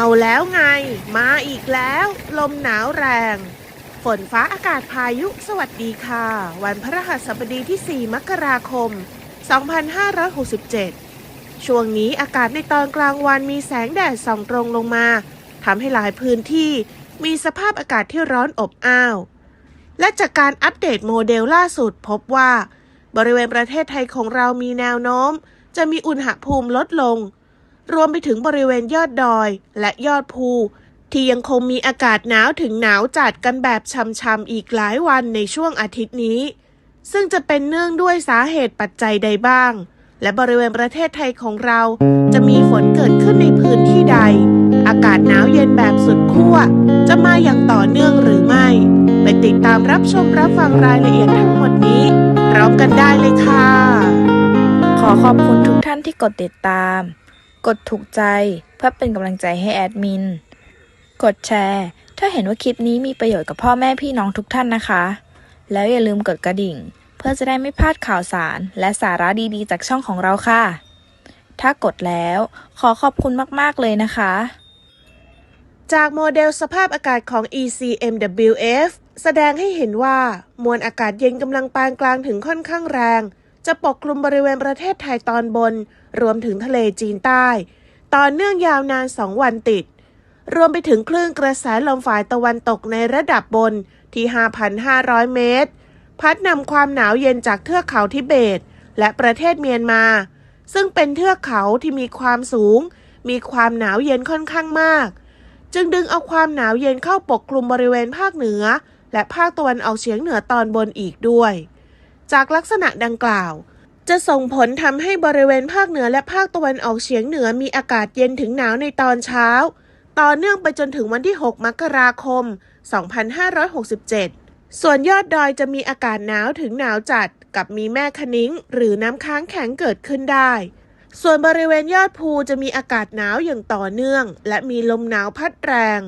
เอาแล้วไง มาอีกแล้ว ลมหนาวแรง ฝนฟ้าอากาศพายุสวัสดีค่ะ วันพระหัสบดีที่ 4 มกราคม 2567 ช่วงนี้อากาศในตอนกลางวันมีแสงแดดส่องตรงลงมาทำให้หลายพื้นที่มีสภาพอากาศที่ร้อนอบอ้าว และจากการอัปเดตโมเดลล่าสุดพบว่า บริเวณประเทศไทยของเรามีแนวโน้ม จะมีอุณหภูมิลดลง รวมไปถึงบริเวณยอดดอยและยอดภู ที่ยังคงมีอากาศหนาวถึงหนาวจัดกันแบบช่ำๆอีกหลายวันในช่วงอาทิตย์นี้ ซึ่งจะเป็นเนื่องด้วยสาเหตุปัจจัยใดบ้าง และบริเวณประเทศไทยของเรา จะมีฝนเกิดขึ้นในพื้นที่ใด อากาศหนาวเย็นแบบสุดขั้วจะมาอย่างต่อเนื่องหรือไม่ ไปติดตามรับชมรับฟังรายละเอียดทั้งหมดนี้พร้อมกันได้เลยค่ะ ขอขอบคุณทุกท่านที่กดติดตาม กดถูกใจ เพื่อเป็นกำลังใจให้แอดมิน กดแชร์ ถ้าเห็นว่าคลิปนี้มีประโยชน์กับพ่อแม่พี่น้องทุกท่านนะคะ แล้วอย่าลืมกดกระดิ่ง เพื่อจะได้ไม่พลาดข่าวสาร และสาระดีๆ จากช่องของเราค่ะ ถ้ากดแล้วขอขอบคุณมากๆเลยนะคะ จากโมเดลสภาพอากาศของ ECMWF แสดงให้เห็นว่ามวลอากาศเย็นกำลังปานกลางถึงค่อนข้างแรง จะปกคลุมบริเวณประเทศไทยตอนบน รวมถึงทะเลจีนใต้ ต่อเนื่องยาวนาน2วันติด รวมไปถึงคลื่นกระแสลมฝ่ายตะวันตกในระดับบนที่ 5,500 เมตร พัดนำความหนาวเย็นจากเทือกเขาทิเบต และประเทศเมียนมา ซึ่งเป็นเทือกเขาที่มีความสูง มีความหนาวเย็นค่อนข้างมาก จึงดึงเอาความหนาวเย็นเข้าปกคลุมบริเวณภาคเหนือ และภาคตะวันออกเฉียงเหนือตอนบนอีกด้วย จากลักษณะดังกล่าว จะส่งผลทำให้บริเวณภาคเหนือและภาคตะวันออกเฉียงเหนือมีอากาศเย็นถึงหนาวในตอนเช้า ต่อเนื่องไปจนถึงวันที่ 6 มกราคม 2567 ส่วนยอดดอยจะมีอากาศหนาวถึงหนาวจัด กับมีแม่คะนิ้ง หรือน้ำค้างแข็งเกิดขึ้นได้ ส่วนบริเวณยอดภูจะมีอากาศหนาวอย่างต่อเนื่อง และมีลมหนาวพัดแรง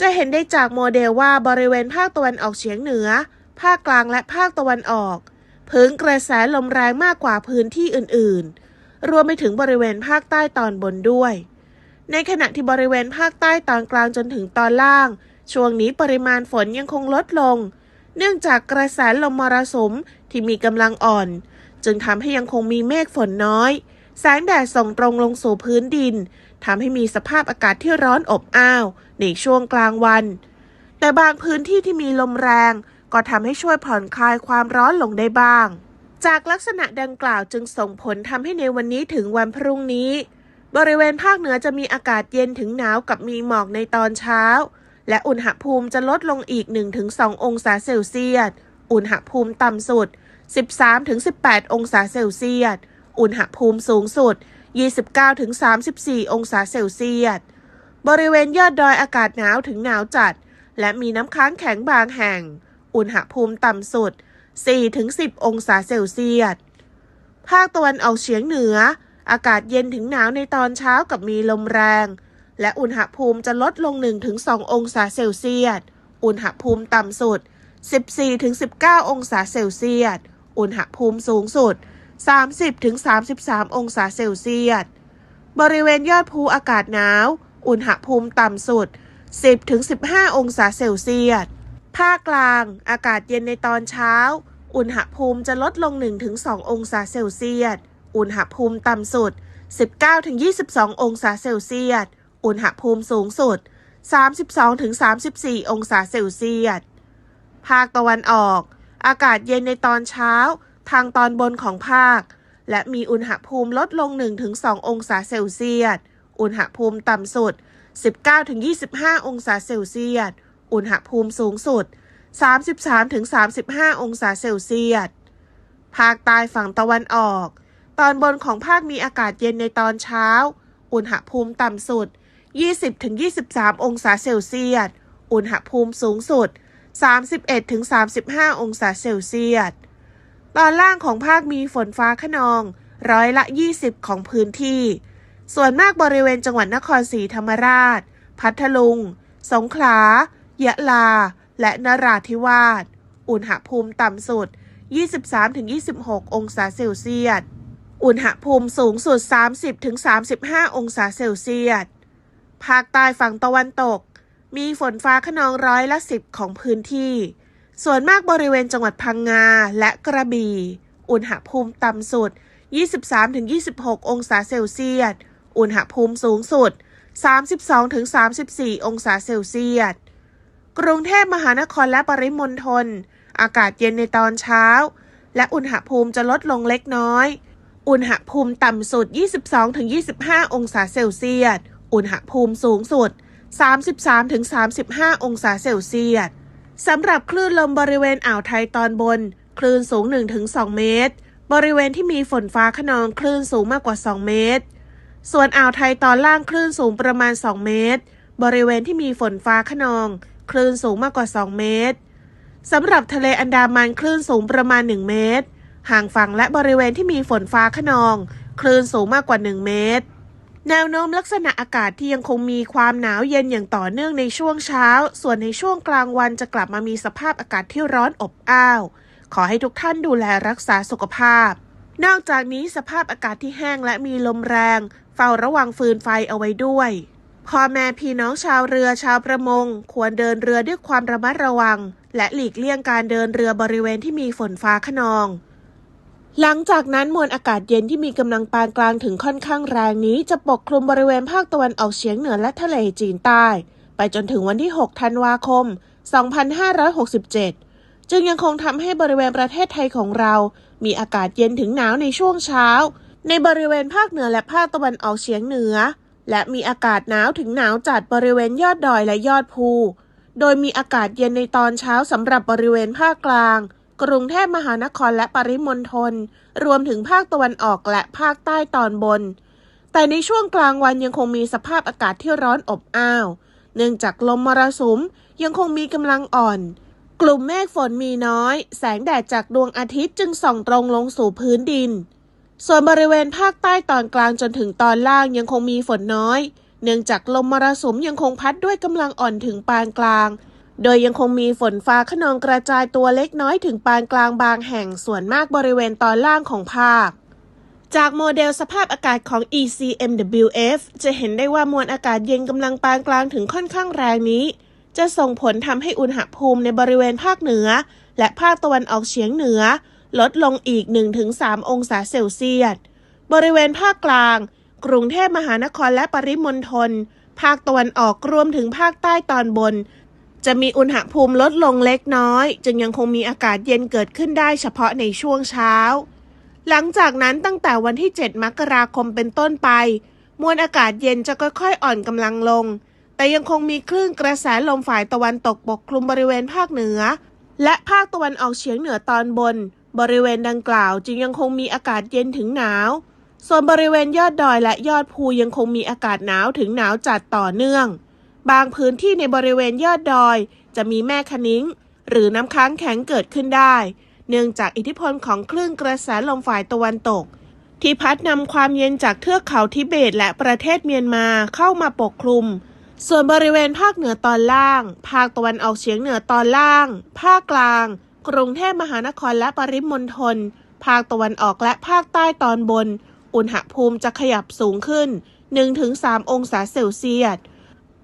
จะเห็นได้จากโมเดลว่าบริเวณภาคตะวันออกเฉียงเหนือ ภาคกลางและภาคตะวันออก พื้นกระแสลมแรงมากกว่าพื้นที่อื่นๆ รวมไปถึงบริเวณภาคใต้ตอนบนด้วย ในขณะที่บริเวณภาคใต้ตอนกลางจนถึงตอนล่าง ช่วงนี้ปริมาณฝนยังคงลดลง เนื่องจากกระแสลมมรสุมที่มีกำลังอ่อน จึงทำให้ยังคงมีเมฆฝนน้อย แสงแดดส่องตรงลงสู่พื้นดินทำให้มีสภาพอากาศที่ร้อนอบอ้าวในช่วงกลางวัน แต่บางพื้นที่ที่มีลมแรง ก็ทำให้ช่วยผ่อนคลายความร้อนลงได้บ้าง จากลักษณะดังกล่าวจึงส่งผลทำให้ในวันนี้ถึงวันพรุ่งนี้ บริเวณภาคเหนือจะมีอากาศเย็นถึงหนาวกับมีหมอกในตอนเช้า และอุณหภูมิจะลดลงอีก 1-2 องศาเซลเซียส อุณหภูมิต่ำสุด 13-18 องศาเซลเซียส อุณหภูมิสูงสุด 29-34 องศาเซลเซียส บริเวณยอดดอยอากาศหนาวถึงหนาวจัด และมีน้ำค้างแข็งบางแห่ง อุณหภูมิต่ำสุด 4-10 องศาเซลเซียส ภาคตะวันออกเฉียงเหนือ อากาศเย็นถึงหนาวในตอนเช้ากับมีลมแรง และอุณหภูมิจะลดลง 1-2 องศาเซลเซียส อุณหภูมิต่ำสุด 14-19 องศาเซลเซียส อุณหภูมิสูงสุด 30-33 องศาเซลเซียส บริเวณยอดภูอากาศหนาว อุณหภูมิต่ำสุด 10-15 องศาเซลเซียส ภาคกลาง อากาศเย็นในตอนเช้า อุณหภูมิจะลดลง 1-2 องศาเซลเซียส อุณหภูมิต่ำสุด 19-22 องศาเซลเซียส อุณหภูมิสูงสุด 32-34 องศาเซลเซียส ภาคตะวันออก อากาศเย็นในตอนเช้า ทางตอนบนของภาค และมีอุณหภูมิลดลง 1-2 องศาเซลเซียส อุณหภูมิต่ำสุด 19-25 องศาเซลเซียส อุณหภูมิสูงสุด 33-35 องศาเซลเซียส ภาคใต้ฝั่งตะวันออก ตอนบนของภาคมีอากาศเย็นในตอนเช้า อุณหภูมิต่ำสุด 20-23 องศาเซลเซียส อุณหภูมิสูงสุด 31-35 องศาเซลเซียส ตอนล่างของภาคมีฝนฟ้าขนอง ร้อยละ 20 ของพื้นที่ ส่วนมากบริเวณจังหวัดนครศรีธรรมราช พัทลุง สงขลา ยะลา และนราธิวาส อุณหภูมิต่ำสุด 23-26 องศาเซลเซียส อุณหภูมิสูงสุด 30-35 องศาเซลเซียส ภาคใต้ฝั่งตะวันตก มีฝนฟ้าขนองร้อยละสิบของพื้นที่ ส่วนมากบริเวณจังหวัดพังงาและกระบี่ อุณหภูมิต่ำสุด 23-26 องศาเซลเซียส อุณหภูมิสูงสุด 32-34 องศาเซลเซียส กรุงเทพมหานครและปริมณฑลอากาศเย็นในตอนเช้า และอุณหภูมิจะลดลงเล็กน้อย อุณหภูมิต่ำสุด 22-25 องศาเซลเซียส อุณหภูมิสูงสุด 33-35 องศาเซลเซียสสำหรับคลื่นลมบริเวณอ่าวไทยตอนบน คลื่นสูง 1-2 เมตร บริเวณที่มีฝนฟ้าขนองคลื่นสูงมากกว่า 2 เมตร ส่วนอ่าวไทยตอนล่างคลื่นสูงประมาณ 2 เมตร บริเวณที่มีฝนฟ้าขนอง คลื่นสูงมากกว่า 2 เมตรสำหรับทะเลอันดามันคลื่นสูงประมาณ 1 เมตร ห่างฝั่งและบริเวณที่มีฝนฟ้าขนอง คลื่นสูงมากกว่า 1 เมตร แนวโน้มลักษณะอากาศที่ยังคงมีความหนาวเย็นอย่างต่อเนื่องในช่วงเช้า ส่วนในช่วงกลางวันจะกลับมามีสภาพอากาศที่ร้อนอบอ้าว ขอให้ทุกท่านดูแลรักษาสุขภาพ นอกจากนี้สภาพอากาศที่แห้งและมีลมแรง เฝ้าระวังฟืนไฟเอาไว้ด้วย พ่อแม่พี่น้องชาวเรือชาวประมง ควรเดินเรือด้วยความระมัดระวัง และหลีกเลี่ยงการเดินเรือบริเวณที่มีฝนฟ้าขนอง หลังจากนั้นมวลอากาศเย็นที่มีกำลังปานกลางถึงค่อนข้างแรงนี้จะปกคลุมบริเวณภาคตะวันออกเฉียงเหนือและทะเลจีนใต้ ไปจนถึงวันที่ 6 ธันวาคม 2567 จึงยังคงทำให้บริเวณประเทศไทยของเรา มีอากาศเย็นถึงหนาวในช่วงเช้า ในบริเวณภาคเหนือและภาคตะวันออกเฉียงเหนือ และมีอากาศหนาวถึงหนาวจัดบริเวณยอดดอยและยอดภู โดยมีอากาศเย็นในตอนเช้าสำหรับบริเวณภาคกลาง กรุงเทพมหานครและปริมณฑล รวมถึงภาคตะวันออกและภาคใต้ตอนบน แต่ในช่วงกลางวันยังคงมีสภาพอากาศที่ร้อนอบอ้าว เนื่องจากลมมรสุมยังคงมีกำลังอ่อน กลุ่มเมฆฝนมีน้อย แสงแดดจากดวงอาทิตย์จึงส่องตรงลงสู่พื้นดิน ส่วนบริเวณภาคใต้ตอนกลางจนถึงตอนล่างยังคงมีฝนน้อย เนื่องจากลมมรสุมยังคงพัดด้วยกำลังอ่อนถึงปานกลาง โดยยังคงมีฝนฟ้าขนองกระจายตัวเล็กน้อยถึงปานกลางบางแห่งส่วนมากบริเวณตอนล่างของภาค จากโมเดลสภาพอากาศของ ECMWF จะเห็นได้ว่ามวลอากาศเย็นกำลังปานกลางถึงค่อนข้างแรงนี้ จะส่งผลทำให้อุณหภูมิในบริเวณภาคเหนือ และภาคตะวันออกเฉียงเหนือ ลดลงอีก 1-3 องศาเซลเซียส บริเวณภาคกลาง กรุงเทพมหานครและปริมณฑล ภาคตะวันออกรวมถึงภาคใต้ตอนบน จะมีอุณหภูมิลดลงเล็กน้อย จึงยังคงมีอากาศเย็นเกิดขึ้นได้เฉพาะในช่วงเช้า หลังจากนั้นตั้งแต่วันที่ 7 มกราคมเป็นต้นไป มวลอากาศเย็นจะค่อยๆ อ่อนกำลังลง แต่ยังคงมีคลื่นกระแสลมฝ่ายตะวันตกปกคลุมบริเวณภาคเหนือและภาคตะวันออกเฉียงเหนือตอนบน บริเวณดังกล่าวจึงยังคงมีอากาศเย็นถึงหนาว ส่วนบริเวณยอดดอยและยอดภูยังคงมีอากาศหนาวถึงหนาวจัดต่อเนื่อง บางพื้นที่ในบริเวณยอดดอยจะมีแม่คะนิ้ง หรือน้ำค้างแข็งเกิดขึ้นได้ เนื่องจากอิทธิพลของคลื่นกระแสลมฝ่ายตะวันตก ที่พัดนำความเย็นจากเทือกเขาทิเบตและประเทศเมียนมาเข้ามาปกคลุมส่วนบริเวณภาคเหนือตอนล่าง ภาคตะวันออกเฉียงเหนือตอนล่าง ภาคกลาง กรุงเทพมหานครและปริมณฑล ภาคตะวันออกและภาคใต้ตอนบน อุณหภูมิจะขยับสูงขึ้น 1-3 องศาเซลเซียส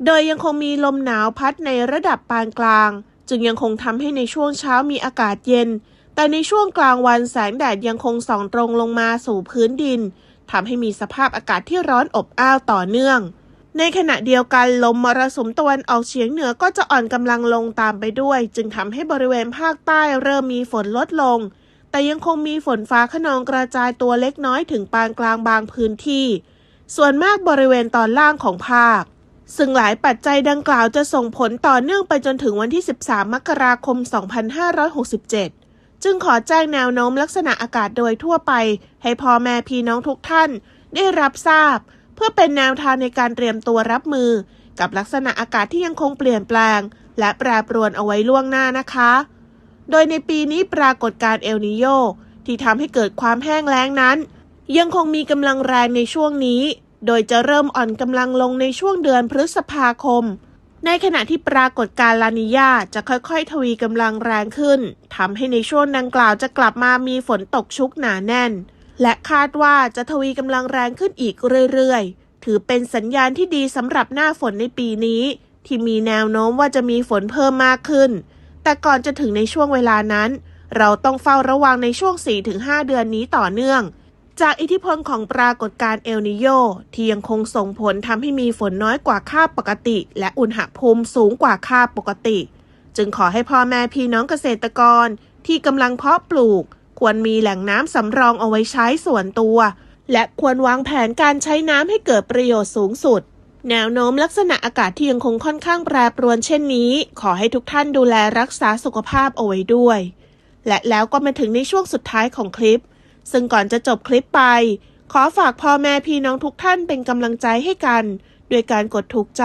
โดยยังคงมีลมหนาวพัดในระดับปานกลาง จึงยังคงทำให้ในช่วงเช้ามีอากาศเย็น แต่ในช่วงกลางวันแสงแดดยังคงส่องตรงลงมาสู่พื้นดินทำให้มีสภาพอากาศที่ร้อนอบอ้าวต่อเนื่อง ในขณะเดียวกันลมมรสุมตะวันออกเฉียงเหนือก็จะอ่อนกำลังลงตามไปด้วย จึงทำให้บริเวณภาคใต้เริ่มมีฝนลดลง แต่ยังคงมีฝนฟ้าขนองกระจายตัวเล็กน้อยถึงปานกลางบางพื้นที่ ส่วนมากบริเวณตอนล่างของภาค ซึ่งหลายปัจจัยดังกล่าวจะส่งผลต่อเนื่องไปจนถึงวันที่ 13 มกราคม 2567 จึงขอแจ้งแนวโน้มลักษณะอากาศโดยทั่วไป ให้พ่อแม่พี่น้องทุกท่านได้รับทราบ เพื่อเป็นแนวทางในการเตรียมตัวรับมือ กับลักษณะอากาศที่ยังคงเปลี่ยนแปลง และแปรปรวนเอาไว้ล่วงหน้านะคะ โดยในปีนี้ปรากฏการณ์เอลนิโยที่ทำให้เกิดความแห้งแล้งนั้น ยังคงมีกำลังแรงในช่วงนี้ โดยจะเริ่มอ่อนกำลังลงในช่วงเดือนพฤษภาคม ในขณะที่ปรากฏการณ์ลานิญาจะค่อยๆ ทวีกำลังแรงขึ้นทำให้ในช่วงดังกล่าวจะกลับมามีฝนตกชุกหนาแน่น และคาดว่าจะทวีกำลังแรงขึ้นอีกเรื่อยๆ ถือเป็นสัญญาณที่ดีสำหรับหน้าฝนในปีนี้ ที่มีแนวโน้มว่าจะมีฝนเพิ่มมากขึ้น แต่ก่อนจะถึงในช่วงเวลานั้น เราต้องเฝ้าระวังในช่วง 4-5 เดือนนี้ต่อเนื่อง จากอิทธิพลของปรากฏการณ์เอลนิโยที่ยังคงส่งผลทำให้มีฝนน้อยกว่าค่าปกติ และอุณหภูมิสูงกว่าค่าปกติ จึงขอให้พ่อแม่พี่น้องเกษตรกรที่กำลังเพาะปลูก ควรมีแหล่งน้ำสำรองเอาไว้ใช้ส่วนตัว และควรวางแผนการใช้น้ำให้เกิดประโยชน์สูงสุด แนวโน้มลักษณะอากาศที่ยังคงค่อนข้างแปรปรวนเช่นนี้ ขอให้ทุกท่านดูแลรักษาสุขภาพเอาไว้ด้วย และแล้วก็มาถึงในช่วงสุดท้ายของคลิป ซึ่งก่อนจะจบคลิปไป ขอฝากพ่อแม่พี่น้องทุกท่านเป็นกำลังใจให้กันด้วยการกดถูกใจ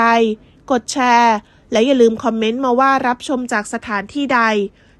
กดแชร์ และอย่าลืมคอมเมนต์มาว่ารับชมจากสถานที่ใด